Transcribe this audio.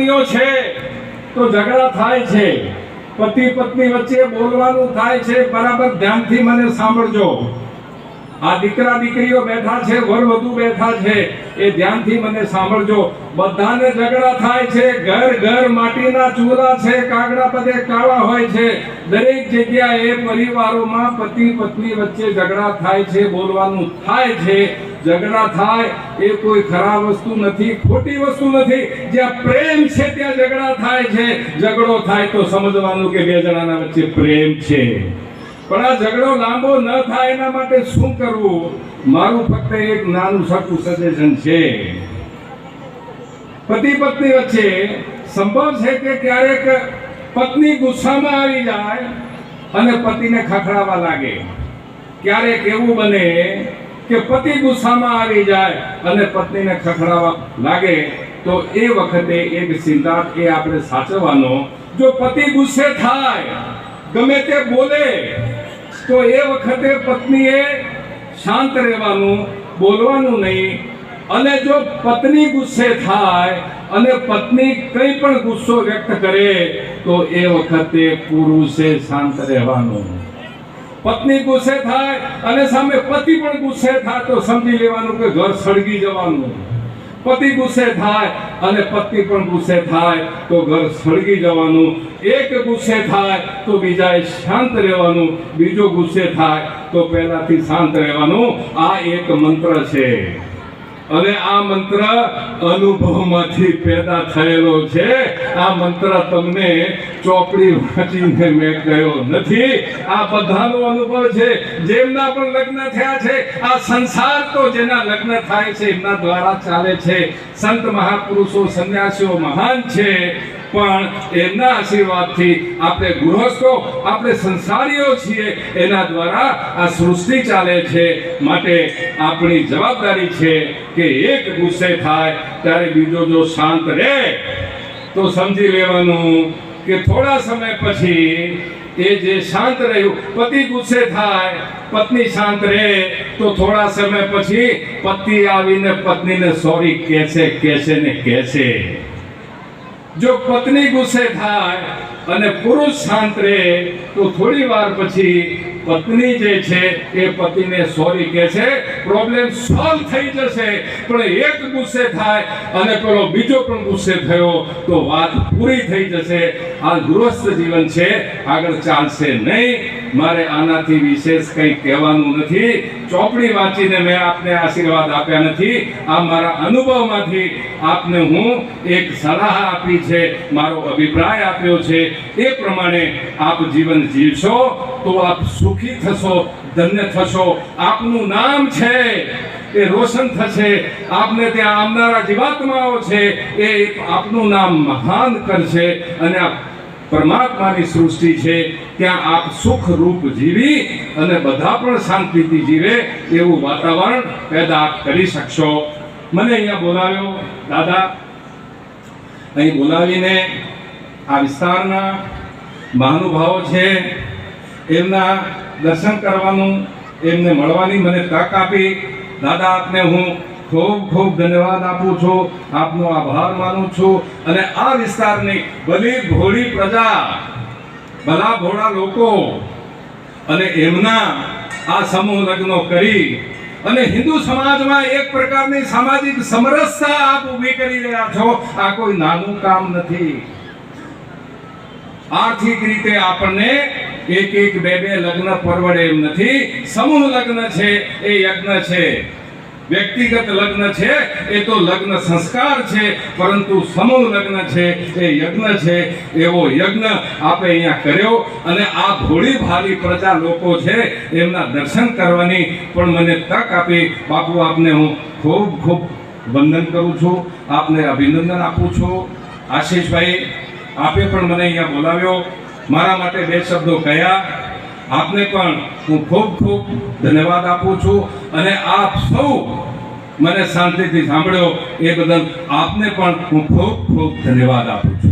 પત્નીઓ છે, તો ઝઘડા થાય છે. પતિ પત્ની વચ્ચે બોલવાનું થાય છે, બરાબર ધ્યાનથી મને સાંભળજો. આ દીકરા દીકરીઓ બેઠા છે, વર વધુ બેઠા છે, એ ધ્યાનથી મને સાંભળજો. બધાને ઝઘડા થાય છે, ઘર ઘર માટીના ચૂલા છે, કાગડા પદે કાળા હોય છે. દરેક જગ્યાએ પરિવારોમાં પતિ પત્ની વચ્ચે ઝઘડા થાય છે, બોલવાનું થાય છે. ઝઘડા થાય એ કોઈ ખરાબ વસ્તુ નથી, ખોટી વસ્તુ નથી. જ્યાં પ્રેમ છે ત્યાં ઝઘડા થાય છે. ઝઘડો થાય તો સમજવાનું કે બે જણાના વચ્ચે પ્રેમ છે. પણ આ ઝઘડો લાંબો ન થાય એના માટે શું કરવું? મારું ફક્ત એક નાનું સટું સજેશન છે. પતિ પત્ની વચ્ચે સંભવ છે કે ક્યારેક પત્ની ગુસ્સામાં આવી જાય અને પતિને ખખડાવા લાગે. ક્યારેક એવું બને કે પતિ ગુસ્સામાં આવી જાય અને પત્નીને ખખડાવા લાગે, તો એ વખતે એક સિદ્ધાંત એ આપણે સાચવવાનો, જો પતિ ગુસ્સે થાય, ગમે તે બોલે, તો એ વખતે પત્નીએ શાંત રહેવાનું, બોલવાનું નહીં. અને જો પત્ની ગુસ્સે થાય અને પત્ની કંઈ પણ ગુસ્સો વ્યક્ત કરે, તો એ વખતે પુરુષે શાંત રહેવાનું. પત્ની ગુસ્સે થાય અને સામે પતિ પણ ગુસ્સે થાય તો સમજી લેવાનું કે ઘર સળગી જવાનું. પતિ ગુસ્સે થાય અને પત્ની પણ ગુસ્સે થાય તો ઘર સળગી જવાનું. એક ગુસ્સે થાય તો બીજાએ શાંત રહેવાનું. બીજો ગુસ્સે થાય તો પહેલાથી શાંત રહેવાનું. આ એક મંત્ર છે. અને આ મંત્ર અનુભવમાંથી પેદા થયેલો છે. આ મંત્ર તમને ચોપડી વાંચીને મેં કહ્યો નથી. આ બધાનો અનુભવ છે. જેમના પણ લગ્ન થયા છે, આ સંસાર તો જેના લગ્ન થાય છે, એમના દ્વારા ચાલે છે. સંત મહાપુરુષો, સંન્યાસીઓ મહાન છે. પણ એમના આશીર્વાદથી આપણે ગૃહસ્થો, આપણે સંસારીઓ છીએ, એના દ્વારા આ સૃષ્ટિ ચાલે છે. માટે આપણી જવાબદારી છે કે એક ગુસ્સે થાય, ત્યારે બીજો જો શાંત રહે, તો સમજી લેવાનું કે થોડા સમય પછી એ જે શાંત રહ્યું, પતિ ગુસ્સે થાય, પત્ની શાંત રહે, તો થોડા સમય પછી પતિ આવીને પત્નીને સોરી કહેશે કહેશે ને કહેશે. જો પત્ની ગુસ્સે થાય અને પુરુષ શાંત રહે, તો થોડી વાર પછી પત્ની જે છે, એ પતિને સોરી કહે છે પ્રોબ્લેમ સોલ્વ થઈ જશે. પણ એક ગુસ્સે થાય અને પેલો બીજો પણ ગુસ્સે થયો, તો વાત પૂરી થઈ જશે. આ ગૃહસ્થ જીવન છે, આગળ ચાલશે નહીં. મારે આનાથી વિશેષ કંઈ કહેવાનું નથી. ચોપડી વાંચીને મેં આપને આશીર્વાદ આપ્યા નથી. આ મારા અનુભવમાંથી આપને હું એક સલાહ આપી છે, મારો અભિપ્રાય આપ્યો છે. એ પ્રમાણે આપ જીવન જીવશો, તો આપ સુખી થશો, ધન્ય થશો. આપનું નામ છે, એ રોશન થશે. આપને ત્યાં આવનારા જીવાત્માઓ છે, એ આપનું નામ મહાન કરશે. અને આ પરમાત્માની સૃષ્ટિ છે, ત્યાં આપ સુખ રૂપ જીવી અને બધા પણ શાંતિથી જીવે એવું વાતાવરણ પેદા કરી શકશો. મને અહીંયા બોલાવ્યો, દાદા. અહીં બોલાવીને આ વિસ્તારના મહાનુભાવો છે, એમના દર્શન કરવાનું, એમને મળવાની મને તક આપી. દાદા આપને હું ખૂબ ખૂબ ધન્યવાદ આપું છું. આપનો આભાર માનું છું. અને આ વિસ્તારની બલી ભોળી પ્રજા, ભલા ભોળા લોકો અને એમના આ સમૂહ લગ્નો કરી અને હિન્દુ સમાજમાં એક પ્રકારની સામાજિક સમરસતા આપ ઊભી કરી રહ્યા છો. આ કોઈ નાનું કામ નથી. આર્થિક રીતે આપણને એક એક બે બે લગ્ન પરવડે એમ નથી. સમૂહ લગ્ન છે, એ યજ્ઞ છે. વ્યક્તિગત લગ્ન છે, એ તો લગ્ન સંસ્કાર છે, પરંતુ સમૂહ લગ્ન છે, એ યજ્ઞ છે. એવો યજ્ઞ આપે અહીંયા કર્યો અને આ ભોળી ભાલી પ્રજા લોકો છે, એમના દર્શન કરવાની પણ મને તક આપી. બાપુ, આપને હું ખૂબ ખૂબ વંદન કરું છું. આપને અભિનંદન આપું છું. આશીષભાઈ, આપે પણ મને અહીંયા બોલાવ્યો. મારા માટે બે શબ્દો કહ્યા. આપને પણ હું ખૂબ ખૂબ ધન્યવાદ આપું છું અને આપ સૌ મને શાંતિથી સાંભળ્યો એ બદલ આપને પણ હું ખૂબ ખૂબ ધન્યવાદ આપું છું.